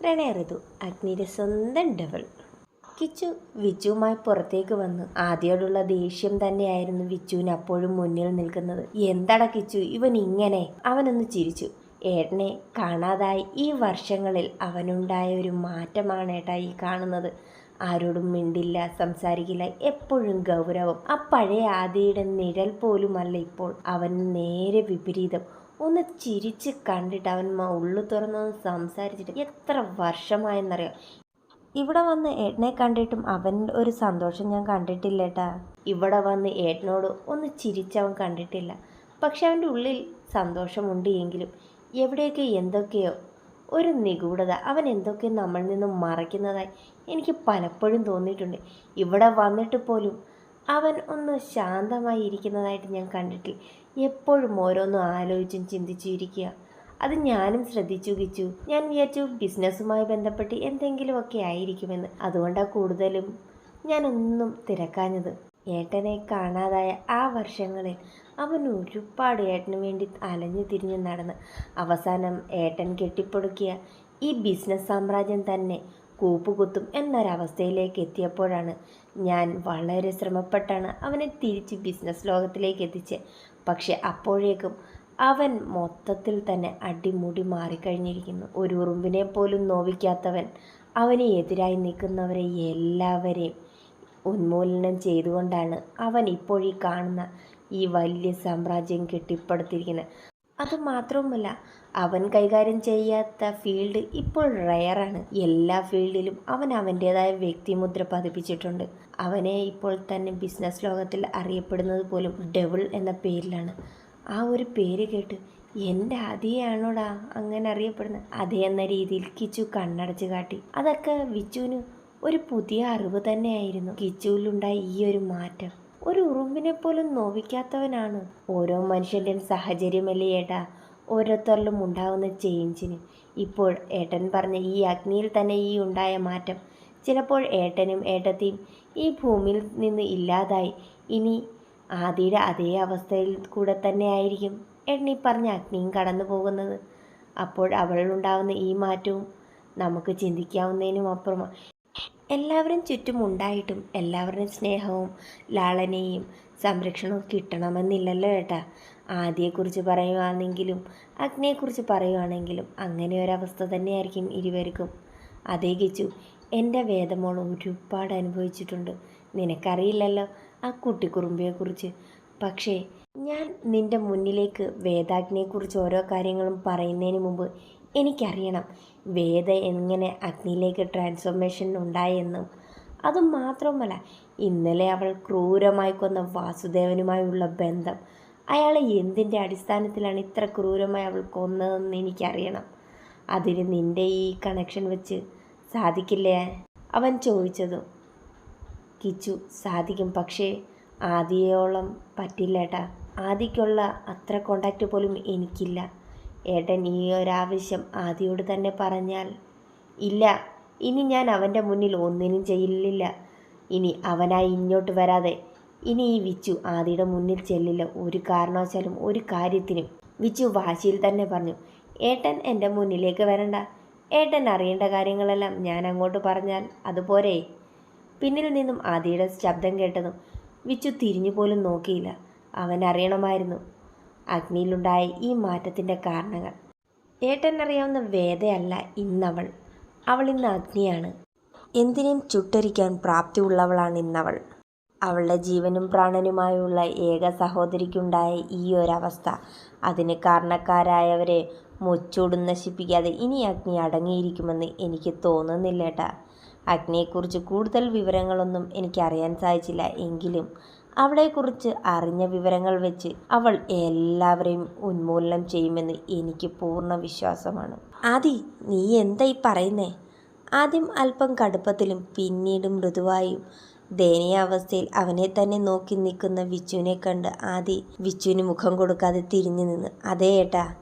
പ്രണയ ഋതു അഗ്നിയുടെ സ്വന്തം ഡബിൾ. കിച്ചു വിച്ചുവുമായി പുറത്തേക്ക് വന്നു. ആദ്യോടുള്ള ദേഷ്യം തന്നെയായിരുന്നു വിച്ചുവിന് അപ്പോഴും മുന്നിൽ നിൽക്കുന്നത്. എന്താടാ കിച്ചു ഇവൻ ഇങ്ങനെ? അവനൊന്ന് ചിരിച്ചു. ഏട്ടനെ കാണാതായി ഈ വർഷങ്ങളിൽ അവനുണ്ടായ ഒരു മാറ്റമാണ് ഏട്ടാ ഈ കാണുന്നത്. ആരോടും മിണ്ടില്ല സംസാരിക്കില്ല എപ്പോഴും ഗൗരവം. ആ പഴയ ആദിയുടെ നിഴൽ പോലുമല്ല ഇപ്പോൾ. അവന് നേരെ വിപരീതം. ഒന്ന് ചിരിച്ച് കണ്ടിട്ട് അവൻ ഉള്ളു തുറന്നൊന്ന് സംസാരിച്ചിട്ട് എത്ര വർഷമായെന്നറിയാം? ഇവിടെ വന്ന് ഏട്ടനെ കണ്ടിട്ടും അവൻ ഒരു സന്തോഷം ഞാൻ കണ്ടിട്ടില്ല ഏട്ടാ. ഇവിടെ വന്ന് ഏട്ടനോട് ഒന്ന് ചിരിച്ചവൻ കണ്ടിട്ടില്ല. പക്ഷെ അവന്റെ ഉള്ളിൽ സന്തോഷമുണ്ട് എങ്കിലും എവിടെയൊക്കെ എന്തൊക്കെയോ ഒരു നിഗൂഢത അവൻ എന്തൊക്കെ നമ്മളിൽ നിന്നും മറയ്ക്കുന്നതായി എനിക്ക് പലപ്പോഴും തോന്നിയിട്ടുണ്ട്. ഇവിടെ വന്നിട്ട് പോലും അവൻ ഒന്ന് ശാന്തമായി ഇരിക്കുന്നതായിട്ട് ഞാൻ കണ്ടിട്ടില്ല. എപ്പോഴും ഓരോന്നും ആലോചിച്ചും ചിന്തിച്ചും ഇരിക്കുക. അത് ഞാനും ശ്രദ്ധിച്ചു കിച്ചു ഞാൻ വിചാരിച്ചു ബിസിനസ്സുമായി ബന്ധപ്പെട്ട് എന്തെങ്കിലുമൊക്കെ ആയിരിക്കുമെന്ന്. അതുകൊണ്ടാണ് കൂടുതലും ഞാനൊന്നും തിരക്കാഞ്ഞത്. ഏട്ടനെ കാണാതായ ആ വർഷങ്ങളിൽ അവൻ ഒരുപാട് ഏട്ടന് വേണ്ടി അലഞ്ഞു തിരിഞ്ഞ് നടന്ന് അവസാനം ഏട്ടൻ കെട്ടിപ്പൊടുക്കിയ ഈ ബിസിനസ് സാമ്രാജ്യം തന്നെ കൂപ്പുകുത്തും എന്നൊരവസ്ഥയിലേക്ക് എത്തിയപ്പോഴാണ് ഞാൻ വളരെ ശ്രമപ്പെട്ടാണ് അവനെ തിരിച്ച് ബിസിനസ് ലോകത്തിലേക്ക് എത്തിച്ചത്. പക്ഷെ അപ്പോഴേക്കും അവൻ മൊത്തത്തിൽ തന്നെ അടിമുടി മാറിക്കഴിഞ്ഞിരിക്കുന്നു. ഒരു ഉറുമ്പിനെ പോലും നോവിക്കാത്തവൻ അവന് എതിരായി നിൽക്കുന്നവരെ എല്ലാവരെയും ഉന്മൂലനം ചെയ്തുകൊണ്ടാണ് അവൻ ഇപ്പോഴീ കാണുന്ന ഈ വലിയ സാമ്രാജ്യം കെട്ടിപ്പടുത്തിരിക്കുന്നത്. അതുമാത്രവുമല്ല അവൻ കൈകാര്യം ചെയ്യാത്ത ഫീൽഡ് ഇപ്പോൾ റയറാണ് എല്ലാ ഫീൽഡിലും അവൻ അവന്റേതായ വ്യക്തിമുദ്ര പതിപ്പിച്ചിട്ടുണ്ട്. അവനെ ഇപ്പോൾ തന്നെ ബിസിനസ് ലോകത്തിൽ അറിയപ്പെടുന്നത് പോലും ഡെവിൾ എന്ന പേരിലാണ്. ആ ഒരു പേര് കേട്ട് എന്റെ അതിയാണോടാ അങ്ങനെ അറിയപ്പെടുന്നത്? അതേ എന്ന രീതിയിൽ കിച്ചു കണ്ണടച്ച് കാട്ടി. അതൊക്കെ വിച്ചുവിന് ഒരു പുതിയ അറിവ് തന്നെയായിരുന്നു. കിച്ചുവിലുണ്ടായ ഈ ഒരു മാറ്റം. ഒരു ഉറുമ്പിനെ പോലും നോവിക്കാത്തവനാണ്. ഓരോ മനുഷ്യന്റെയും സാഹചര്യമല്ലേ ഏട്ടാ? ഓരോരുത്തരിലും ഉണ്ടാകുന്ന ചേഞ്ചിന്. ഇപ്പോൾ ഏട്ടൻ പറഞ്ഞ ഈ അഗ്നിയിൽ തന്നെ ഈ ഉണ്ടായ മാറ്റം. ചിലപ്പോൾ ഏട്ടനും ഏട്ടത്തിയും ഈ ഭൂമിയിൽ നിന്ന് ഇല്ലാതായി. ഇനി ആദിയുടെ അതേ അവസ്ഥയിൽ കൂടെ തന്നെ ആയിരിക്കും ഏട്ടൻ ഈ പറഞ്ഞ അഗ്നിയും കടന്നു പോകുന്നത്. അപ്പോൾ അവളിലുണ്ടാവുന്ന ഈ മാറ്റവും നമുക്ക് ചിന്തിക്കാവുന്നതിനും അപ്പുറമാണ് എല്ലാവരും ചുറ്റും ഉണ്ടായിട്ടും എല്ലാവരുടെയും സ്നേഹവും ലാളനയും സംരക്ഷണവും കിട്ടണമെന്നില്ലല്ലോ ഏട്ടാ. ആദിയെക്കുറിച്ച് പറയുവാണെങ്കിലും അഗ്നിയെക്കുറിച്ച് പറയുവാണെങ്കിലും അങ്ങനെ ഒരവസ്ഥ തന്നെയായിരിക്കും ഇരുവർക്കും. അതേ കിച്ചു എന്റെ വേദമോൾ ഒരുപാട് അനുഭവിച്ചിട്ടുണ്ട്. നിനക്കറിയില്ലല്ലോ ആ കുട്ടിക്കുറുമ്പിയെക്കുറിച്ച്. പക്ഷേ ഞാൻ നിന്റെ മുന്നിലേക്ക് വേദാഗ്നിയെക്കുറിച്ച് ഓരോ കാര്യങ്ങളും പറയുന്നതിന് മുമ്പ് എനിക്കറിയണം. വേദ എങ്ങനെ അഗ്നിയിലേക്ക് ട്രാൻസ്ഫോർമേഷൻ ഉണ്ടായെന്നും. അതും മാത്രവുമല്ല ഇന്നലെ അവൾ ക്രൂരമായി കൊന്ന വാസുദേവനുമായുള്ള ബന്ധം. അയാളെ എന്തിന്റെ അടിസ്ഥാനത്തിലാണ് ഇത്ര ക്രൂരമായി അവൾ കൊന്നതെന്ന് എനിക്കറിയണം. അതിന് നിന്റെ ഈ കണക്ഷൻ വെച്ച് സാധിക്കില്ലേ? അവൻ ചോദിച്ചതും. കിച്ചു സാധിക്കും. പക്ഷേ ആദിയോളം പറ്റില്ല ഏട്ടാ. ആദിക്കുള്ള അത്ര കോണ്ടാക്റ്റ് പോലും എനിക്കില്ല. ഏട്ടൻ ഈ ഒരാവശ്യം ആദിയോട് തന്നെ പറഞ്ഞാൽ ഇല്ല ഇനി ഞാൻ അവന്റെ മുന്നിൽ ഒന്നിനും ചെയ്യില്ല ഇനി അവനായി ഇങ്ങോട്ട് വരാതെ ഇനി ഈ വിച്ചു ആദിയുടെ മുന്നിൽ ചെല്ലില്ല. ഒരു കാരണവശാലും ഒരു കാര്യത്തിനും. വിച്ചു വാശിയിൽ തന്നെ പറഞ്ഞു ഏട്ടൻ എന്റെ മുന്നിലേക്ക് വരണ്ട. ഏട്ടൻ അറിയേണ്ട കാര്യങ്ങളെല്ലാം ഞാൻ അങ്ങോട്ട് പറഞ്ഞാൽ അതുപോരെ പിന്നിൽ നിന്നും ആദിയുടെ ശബ്ദം കേട്ടതും വിച്ചു തിരിഞ്ഞു പോലും നോക്കിയില്ല. അവൻ അറിയണമായിരുന്നു അഗ്നിയിലുണ്ടായ ഈ മാറ്റത്തിന്റെ കാരണങ്ങൾ. ഏട്ടൻ അറിയാവുന്ന വേദയല്ല ഇന്നവൾ. അവൾ ഇന്ന് അഗ്നിയാണ്. എന്തിനേയും ചുട്ടരിക്കാൻ പ്രാപ്തിയുള്ളവളാണ് ഇന്നവൾ. അവളുടെ ജീവനും പ്രാണനുമായുള്ള ഏക സഹോദരിക്കുണ്ടായ ഈ ഒരവസ്ഥ അതിന് കാരണക്കാരായവരെ മുച്ചൂടും നശിപ്പിക്കാതെ ഇനി അഗ്നി അടങ്ങിയിരിക്കുമെന്ന് എനിക്ക് തോന്നുന്നില്ലേട്ടാ അഗ്നിയെക്കുറിച്ച് കൂടുതൽ വിവരങ്ങളൊന്നും എനിക്കറിയാൻ സാധിച്ചില്ല. എങ്കിലും അവളെക്കുറിച്ച് അറിഞ്ഞ വിവരങ്ങൾ വെച്ച് അവൾ എല്ലാവരെയും ഉന്മൂലനം ചെയ്യുമെന്ന് എനിക്ക് പൂർണ വിശ്വാസമാണ്. ആദി നീ എന്തായി പറയുന്നേ? ആദ്യം അല്പം കടുപ്പത്തിലും പിന്നീട് മൃദുവായും ദയനീയാവസ്ഥയിൽ അവനെ തന്നെ നോക്കി നിൽക്കുന്ന വിച്ചുവിനെ കണ്ട് ആദി വിച്ചുവിന് മുഖം കൊടുക്കാതെ തിരിഞ്ഞു നിന്ന് അതേ ഏട്ടാ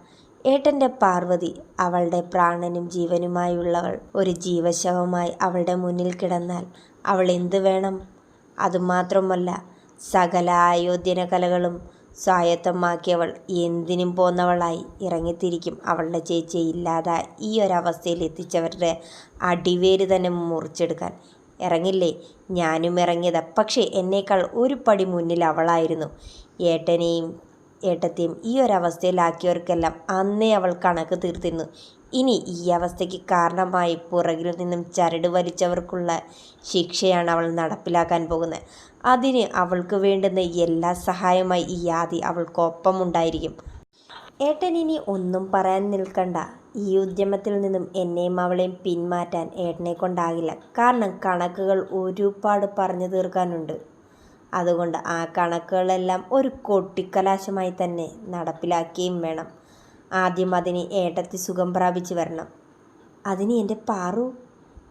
ഏട്ടന്റെ പാർവതി അവളുടെ പ്രാണനും ജീവനുമായുള്ളവൾ. ഒരു ജീവശവമായി അവളുടെ മുന്നിൽ കിടന്നാൽ അവൾ എന്ത് വേണം? അതുമാത്രമല്ല സകല ആയോധ്യന കലകളും സ്വായത്തമാക്കിയവൾ എന്തിനും പോന്നവളായി ഇറങ്ങിത്തിരിക്കും അവളുടെ ചേച്ചിയെ ഇല്ലാതെ ഈ ഒരവസ്ഥയിൽ എത്തിച്ചവരുടെ അടിവേര് തന്നെ മുറിച്ചെടുക്കാൻ. ഇറങ്ങില്ലേ? ഞാനും ഇറങ്ങിയതാ. പക്ഷേ എന്നേക്കാൾ ഒരു പടി മുന്നിൽ അവളായിരുന്നു. ഏട്ടനെയും ഏട്ടത്തെയും ഈ ഒരവസ്ഥയിലാക്കിയവർക്കെല്ലാം അന്നേ അവൾ കണക്ക് തീർത്തിരുന്നു. ഇനി ഈ അവസ്ഥയ്ക്ക് കാരണമായി പുറകിൽ നിന്നും ചരട് വലിച്ചവർക്കുള്ള ശിക്ഷയാണ് അവൾ നടപ്പിലാക്കാൻ പോകുന്നത്. അതിന് അവൾക്ക് വേണ്ടുന്ന എല്ലാ സഹായമായി ഈ ആദി അവൾക്കൊപ്പമുണ്ടായിരിക്കും. ഏട്ടൻ ഇനി ഒന്നും പറയാൻ നിൽക്കണ്ട. ഈ ഉദ്യമത്തിൽ നിന്നും എന്നെയും അവളെയും പിന്മാറ്റാൻ ഏട്ടനെ കൊണ്ടാകില്ല. കാരണം കണക്കുകൾ ഒരുപാട് പറഞ്ഞു തീർക്കാനുണ്ട്. അതുകൊണ്ട് ആ കണക്കുകളെല്ലാം ഒരു കൊട്ടിക്കലാശമായി തന്നെ നടപ്പിലാക്കുകയും വേണം. ആദ്യം അതിന് ഏട്ടത്തി സുഖം പ്രാപിച്ചു വരണം. അതിന് എന്റെ പാറു.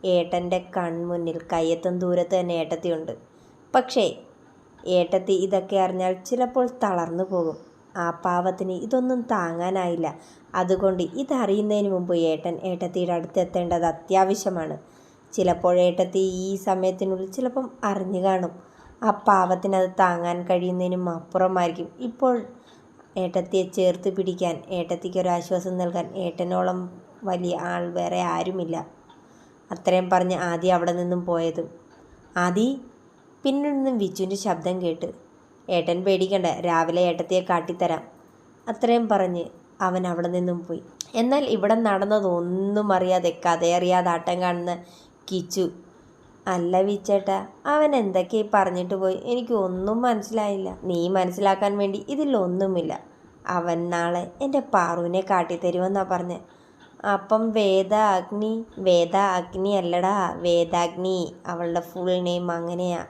ഏട്ടന്റെ കൺമുന്നിൽ കയ്യെത്തും ദൂരത്ത് തന്നെ ഏട്ടത്തിയുണ്ട്. പക്ഷേ ഏട്ടത്തി ഇതൊക്കെ അറിഞ്ഞാൽ ചിലപ്പോൾ തളർന്നു പോകും. ആ പാവത്തിന് ഇതൊന്നും താങ്ങാനായില്ല. അതുകൊണ്ട് ഇതറിയുന്നതിന് മുമ്പ് ഏട്ടൻ ഏട്ടത്തിയുടെ അടുത്തെത്തേണ്ടത് അത്യാവശ്യമാണ്. ചിലപ്പോൾ ഏട്ടത്തി ഈ സമയത്തിനുള്ളിൽ ചിലപ്പം അറിഞ്ഞു കാണും. ആ പാവത്തിന് അത് താങ്ങാൻ കഴിയുന്നതിനും അപ്പുറമായിരിക്കും. ഇപ്പോൾ ഏട്ടത്തിയെ ചേർത്ത് പിടിക്കാൻ ഏട്ടത്തിക്ക് ഒരു ആശ്വാസം നൽകാൻ ഏട്ടനോളം വലിയ ആൾ വേറെ ആരുമില്ല. അത്രയും പറഞ്ഞ് ആദി അവിടെ നിന്നും പോയത്. ആദി പിന്നിൽ നിന്നും വിജുവിന്റെ ശബ്ദം കേട്ട് ഏട്ടൻ പേടിക്കണ്ട രാവിലെ ഏട്ടത്തിയെ കാട്ടിത്തരാം. അത്രയും പറഞ്ഞ് അവൻ അവിടെ നിന്നും പോയി. എന്നാൽ ഇവിടെ നടന്നതൊന്നും അറിയാതെ കഥയറിയാതെ ആട്ടം കാണുന്ന കിച്ചു അല്ല വിച്ചേട്ടാ അവൻ എന്തൊക്കെ പറഞ്ഞിട്ട് പോയി എനിക്ക് ഒന്നും മനസ്സിലായില്ല. നീ മനസ്സിലാക്കാൻ വേണ്ടി ഇതിലൊന്നുമില്ല. അവൻ നാളെ എന്റെ പാറുവിനെ കാട്ടിത്തരുമെന്നാ പറഞ്ഞ്. അപ്പം വേദ അഗ്നി വേദ അഗ്നി അല്ലടാ വേദാഗ്നി. അവളുടെ ഫുൾ നെയിം അങ്ങനെയാ.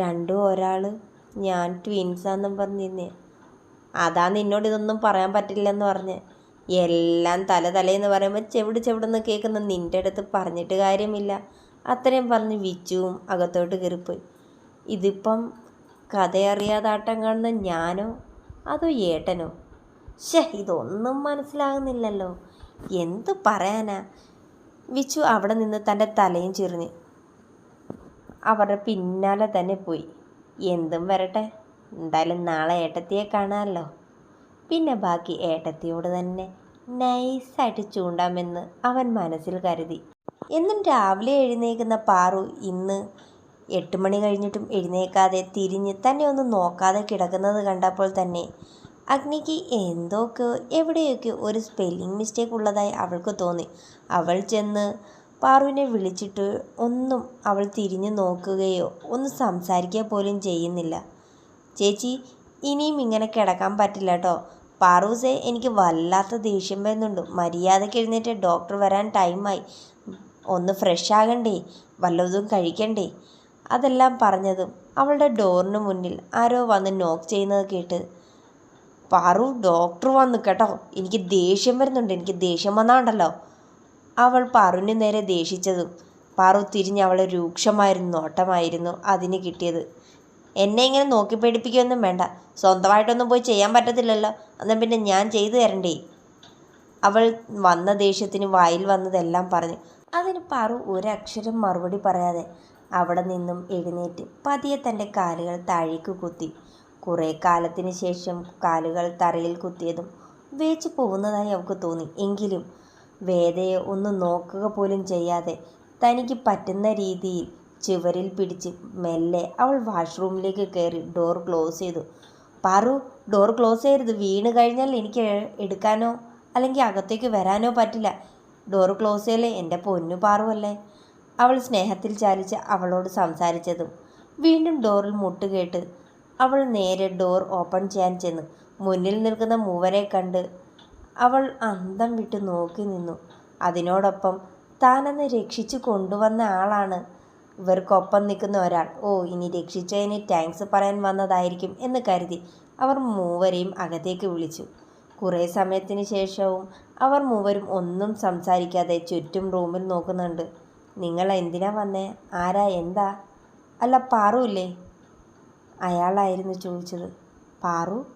രണ്ടും ഒരാൾ ഞാൻ ട്വിൻസാന്നും പറഞ്ഞിരുന്നേ. അതാ നിന്നോട് ഇതൊന്നും പറയാൻ പറ്റില്ലെന്ന് പറഞ്ഞ്. എല്ലാം തല തലേന്ന് പറയുമ്പോൾ ചെവിട് ചെവിടെന്ന് കേൾക്കുന്ന നിന്റെ അടുത്ത് പറഞ്ഞിട്ട് കാര്യമില്ല. അത്രയും പറഞ്ഞ് വിച്ചുവും അകത്തോട്ട് കയറിപ്പോയി. ഇതിപ്പം കഥയറിയാതാട്ടം കാണുന്ന ഞാനോ അതോ ഏട്ടനോ? ഷേ ഇതൊന്നും മനസ്സിലാകുന്നില്ലല്ലോ. എന്ത് പറയാനാ? വിച്ചു അവിടെ നിന്ന് തന്റെ തലയും ചിറിഞ്ഞ് അവരുടെ പിന്നാലെ തന്നെ പോയി. എന്തും വരട്ടെ എന്തായാലും നാളെ ഏട്ടത്തിയെ കാണാമല്ലോ. പിന്നെ ബാക്കി ഏട്ടത്തിയോട് തന്നെ നൈസായിട്ട് ചൂണ്ടാമെന്ന് അവൻ മനസ്സിൽ കരുതി. എന്നും രാവിലെ എഴുന്നേൽക്കുന്ന പാറു ഇന്ന് എട്ട് മണി കഴിഞ്ഞിട്ടും എഴുന്നേൽക്കാതെ തിരിഞ്ഞ് തന്നെ ഒന്ന് നോക്കാതെ കിടക്കുന്നത് കണ്ടപ്പോൾ തന്നെ അഗ്നിക്ക് എന്തൊക്കെയോ എവിടെയൊക്കെ ഒരു സ്പെല്ലിംഗ് മിസ്റ്റേക്ക് ഉള്ളതായി അവൾക്ക് തോന്നി. അവൾ ചെന്ന് പാറുവിനെ വിളിച്ചിട്ട് ഒന്നും അവൾ തിരിഞ്ഞു നോക്കുകയോ ഒന്ന് സംസാരിക്കുക പോലും ചെയ്യുന്നില്ല. ചേച്ചി ഇനിയും ഇങ്ങനെ കിടക്കാൻ പറ്റില്ല കേട്ടോ പാറൂസെ എനിക്ക് വല്ലാത്ത ദേഷ്യം വരുന്നുണ്ട്. മര്യാദയ്ക്ക് എഴുന്നേറ്റ് ഡോക്ടർ വരാൻ ടൈമായി ഒന്ന് ഫ്രഷ് ആകണ്ടേ വല്ലതും കഴിക്കണ്ടേ? അതെല്ലാം പറഞ്ഞതും അവളുടെ ഡോറിന് മുന്നിൽ ആരോ വന്ന് നോക്ക് ചെയ്യുന്നത് കേട്ട് പാറു ഡോക്ടർ വന്നു കേട്ടോ. എനിക്ക് ദേഷ്യം വരുന്നുണ്ട്. എനിക്ക് ദേഷ്യം വന്നാണ്ടല്ലോ. അവൾ പാറുവിന് നേരെ ദേഷിച്ചതും പാറു തിരിഞ്ഞ് അവളെ രൂക്ഷമായിരുന്നു നോട്ടമായിരുന്നു അതിന് കിട്ടിയത്. എന്നെ ഇങ്ങനെ നോക്കി പേടിപ്പിക്കുകയൊന്നും വേണ്ട. സ്വന്തമായിട്ടൊന്നും പോയി ചെയ്യാൻ പറ്റത്തില്ലല്ലോ. എന്നാൽ പിന്നെ ഞാൻ ചെയ്തു തരണ്ടേ? അവൾ വന്ന ദേഷ്യത്തിന് വായിൽ വന്നതെല്ലാം പറഞ്ഞു. അതിന് പാറു ഒരക്ഷരം മറുപടി പറയാതെ അവിടെ നിന്നും എഴുന്നേറ്റ് പതിയെ തന്റെ കാലുകൾ താഴേക്ക് കുത്തി. കുറേ കാലത്തിന് ശേഷം കാലുകൾ തറയിൽ കുത്തിയതും വേച്ചു പോകുന്നതായി അവൾക്ക് തോന്നി. എങ്കിലും വേദയെ ഒന്ന് നോക്കുക പോലും ചെയ്യാതെ തനിക്ക് പറ്റുന്ന രീതിയിൽ ചുവരിൽ പിടിച്ച് മെല്ലെ അവൾ വാഷ്റൂമിലേക്ക് കയറി ഡോർ ക്ലോസ് ചെയ്തു. പാറു ഡോർ ക്ലോസ് ചെയ്യരുത്. വീണ് കഴിഞ്ഞാൽ എനിക്ക് എടുക്കാനോ അല്ലെങ്കിൽ അകത്തേക്ക് വരാനോ പറ്റില്ല. ഡോർ ക്ലോസ് ചെയ്യല്ലേ? എന്റെ പൊന്നു പാറുവല്ലേ? അവൾ സ്നേഹത്തിൽ ചാലിച്ച് അവളോട് സംസാരിച്ചതും വീണ്ടും ഡോറിൽ മുട്ടുകേട്ട് അവൾ നേരെ ഡോർ ഓപ്പൺ ചെയ്യാൻ ചെന്നു. മുന്നിൽ നിൽക്കുന്ന മൂവരെ കണ്ട് അവൾ അന്തം വിട്ട് നോക്കി നിന്നു. അതിനോടൊപ്പം താനെന്ന് രക്ഷിച്ചു കൊണ്ടുവന്ന ആളാണ്. ഇവർക്കൊപ്പം നിൽക്കുന്ന ഒരാൾ. ഓ ഇനി രക്ഷിച്ചതിന് താങ്ക്സ് പറയാൻ വന്നതായിരിക്കും എന്ന് കരുതി അവർ മൂവരെയും അകത്തേക്ക് വിളിച്ചു. കുറേ സമയത്തിന് ശേഷവും അവർ മൂവരും ഒന്നും സംസാരിക്കാതെ ചുറ്റും റൂമിൽ നോക്കുന്നുണ്ട്. നിങ്ങൾ എന്തിനാ വന്നേ? ആരാ? എന്താ? അല്ല പാറു ഇല്ലേ? അയാളായിരുന്നു ചോദിച്ചത്. പാറു?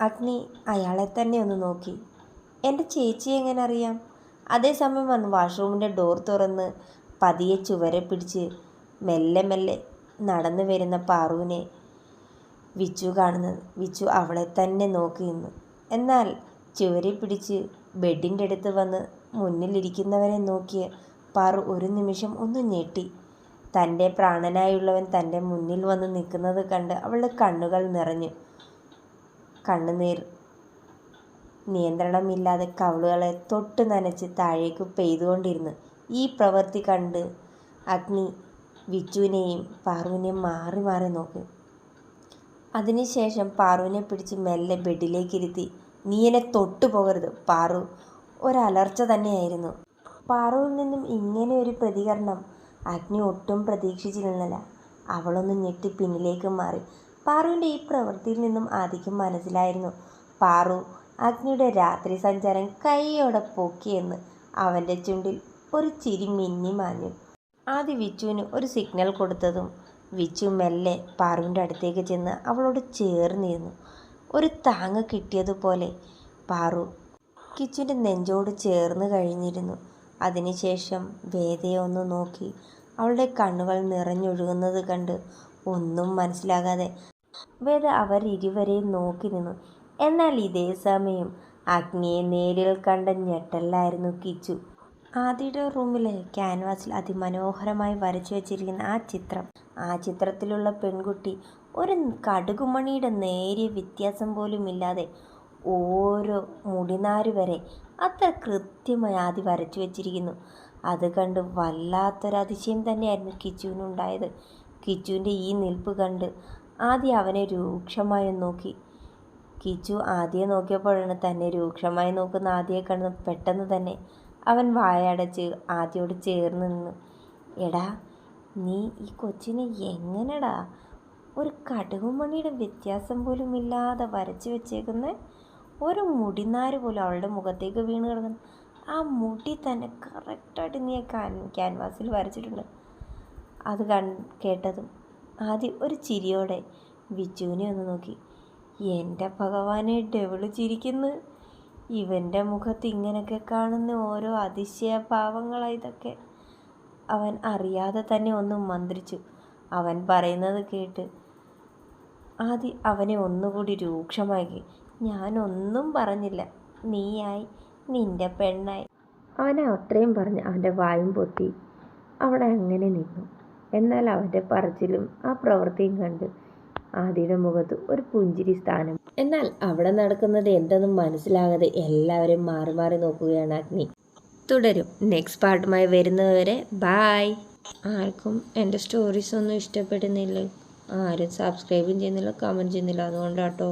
അഗ്നി അയാളെ തന്നെ ഒന്ന് നോക്കി. എന്റെ ചേച്ചി എങ്ങനെ അറിയാം? അതേസമയം വന്ന് വാഷ്റൂമിന്റെ ഡോർ തുറന്ന് പതിയെ ചുവരെ പിടിച്ച് മെല്ലെ മെല്ലെ നടന്നു വരുന്ന പാറുവിനെ വിച്ചു കാണുന്നത്. വിച്ചു അവളെ തന്നെ നോക്കി നിന്നു. എന്നാൽ ചുവരെ പിടിച്ച് ബെഡിന്റെ അടുത്ത് വന്ന് മുന്നിലിരിക്കുന്നവനെ നോക്കി പാറു ഒരു നിമിഷം ഒന്ന് ഞെട്ടി. തന്റെ പ്രാണനായുള്ളവൻ തന്റെ മുന്നിൽ വന്ന് നിൽക്കുന്നത് കണ്ട് അവളുടെ കണ്ണുകൾ നിറഞ്ഞു. കണ്ണുനീർ നിയന്ത്രണമില്ലാതെ കവളുകളെ തൊട്ട് നനച്ച് താഴേക്ക് പെയ്തുകൊണ്ടിരുന്നു. ഈ പ്രവൃത്തി കണ്ട് അഗ്നി വിച്ചുവിനെയും പാറുവിനെയും മാറി മാറി നോക്കി. അതിനുശേഷം പാറുവിനെ പിടിച്ച് മെല്ലെ ബെഡിലേക്ക് ഇരുത്തി നീ എന്നെ തൊട്ടു പോകരുത് പാറു. ഒരലർച്ച തന്നെയായിരുന്നു. പാറുവിൽ നിന്നും ഇങ്ങനെ ഒരു പ്രതികരണം അഗ്നി ഒട്ടും പ്രതീക്ഷിച്ചിരുന്നില്ല. അവളൊന്ന് ഞെട്ടി പിന്നിലേക്ക് മാറി. പാറുവിന്റെ ഈ പ്രവൃത്തിയിൽ നിന്നും ആദിക്കും മനസ്സിലായിരുന്നു. പാറു അഗ്നിയുടെ രാത്രി സഞ്ചാരം കൈയോടെ പൊക്കിയെന്ന് അവന്റെ ചുണ്ടിൽ ഒരു ചിരി മിന്നി മാഞ്ഞു. ആദ്യ വിച്ചുവിന് ഒരു സിഗ്നൽ കൊടുത്തതും വിച്ചു മെല്ലെ പാറുവിന്റെ അടുത്തേക്ക് ചെന്ന് അവളോട് ചേർന്നിരുന്നു ഒരു താങ്ങ് കിട്ടിയതുപോലെ പാറു കിച്ചുവിന്റെ നെഞ്ചോട് ചേർന്ന് കഴിഞ്ഞിരുന്നു. അതിനുശേഷം വേദയെ ഒന്ന് നോക്കി അവളുടെ കണ്ണുകൾ നിറഞ്ഞൊഴുകുന്നത് കണ്ട് ഒന്നും മനസ്സിലാകാതെ വേദ അവരിരുവരെയും നോക്കി നിന്നു. എന്നാൽ ഇതേ സമയം അഗ്നിയെ നേരിൽ കണ്ട ഞെട്ടലായിരുന്നു കിച്ചു. ആദിയുടെ റൂമിലെ ക്യാൻവാസിൽ അതിമനോഹരമായി വരച്ചു വച്ചിരിക്കുന്ന ആ ചിത്രം. ആ ചിത്രത്തിലുള്ള പെൺകുട്ടി ഒരു കടുകുമണിയുടെ നേരിയ വ്യത്യാസം പോലും ഇല്ലാതെ ഓരോ മുടിനാര് വരെ അത്ര കൃത്യമായി ആദ്യം വരച്ചു വച്ചിരിക്കുന്നു. അത് കണ്ട് വല്ലാത്തൊരതിശയം തന്നെയായിരുന്നു കിച്ചുവിനുണ്ടായത്. കിച്ചുവിന്റെ ഈ നിൽപ്പ് കണ്ട് ആദ്യം അവനെ രൂക്ഷമായി നോക്കി. കിച്ചു ആദ്യം നോക്കിയപ്പോഴാണ് തന്നെ രൂക്ഷമായി നോക്കുന്ന ആദ്യയെ കണ്ട് പെട്ടെന്ന് തന്നെ അവൻ വായടച്ച് ആദ്യയോട് ചേർന്ന് നിന്നു. എടാ നീ ഈ കൊച്ചിനെ എങ്ങനെടാ ഒരു കടുകുമണിയുടെ വ്യത്യാസം പോലും ഇല്ലാതെ വരച്ച് വെച്ചേക്കുന്ന ഒരു മുടിനാര് പോലും അവളുടെ മുഖത്തേക്ക് വീണ് കിടക്കുന്നു. ആ മുടി തന്നെ കറക്റ്റായിട്ട് നീ ക്യാൻ ക്യാൻവാസിൽ വരച്ചിട്ടുണ്ട്. അത് കൺ കേട്ടതും ആദ്യം ഒരു ചിരിയോടെ വിജുവിനെ ഒന്ന് നോക്കി. എന്റെ ഭഗവാനെ ഡെവിൾ ചിരിക്കുന്നു. ഇവന്റെ മുഖത്ത് ഇങ്ങനെയൊക്കെ കാണുന്ന ഓരോ അതിശയഭാവങ്ങളായതൊക്കെ അവൻ അറിയാതെ തന്നെ ഒന്ന് മന്ത്രിച്ചു. അവൻ പറയുന്നത് കേട്ട് ആദ്യം അവനെ ഒന്നുകൂടി രൂക്ഷമാക്കി. ഞാനൊന്നും പറഞ്ഞില്ല. നീയായി. നിന്റെ പെണ്ണായി. അവനെ അത്രയും പറഞ്ഞ് അവന്റെ വായും പൊത്തി. അവിടെ അങ്ങനെ നിന്നു. എന്നാൽ അവന്റെ പറച്ചിലും ആ പ്രവൃത്തിയും കണ്ട് ആദിയുടെ മുഖത്ത് ഒരു പുഞ്ചിരി സ്ഥാനം. എന്നാൽ അവിടെ നടക്കുന്നത് എന്തെന്നും മനസ്സിലാകാതെ എല്ലാവരും മാറി മാറി നോക്കുകയാണ് അഗ്നി. തുടരും. നെക്സ്റ്റ് പാർട്ടുമായി വരുന്നവരെ ബായ് ആർക്കും എന്റെ സ്റ്റോറീസ് ഒന്നും ഇഷ്ടപ്പെടുന്നില്ല. ആരും സബ്സ്ക്രൈബും ചെയ്യുന്നില്ല കമന്റ് ചെയ്യുന്നില്ല. അതുകൊണ്ടാട്ടോ.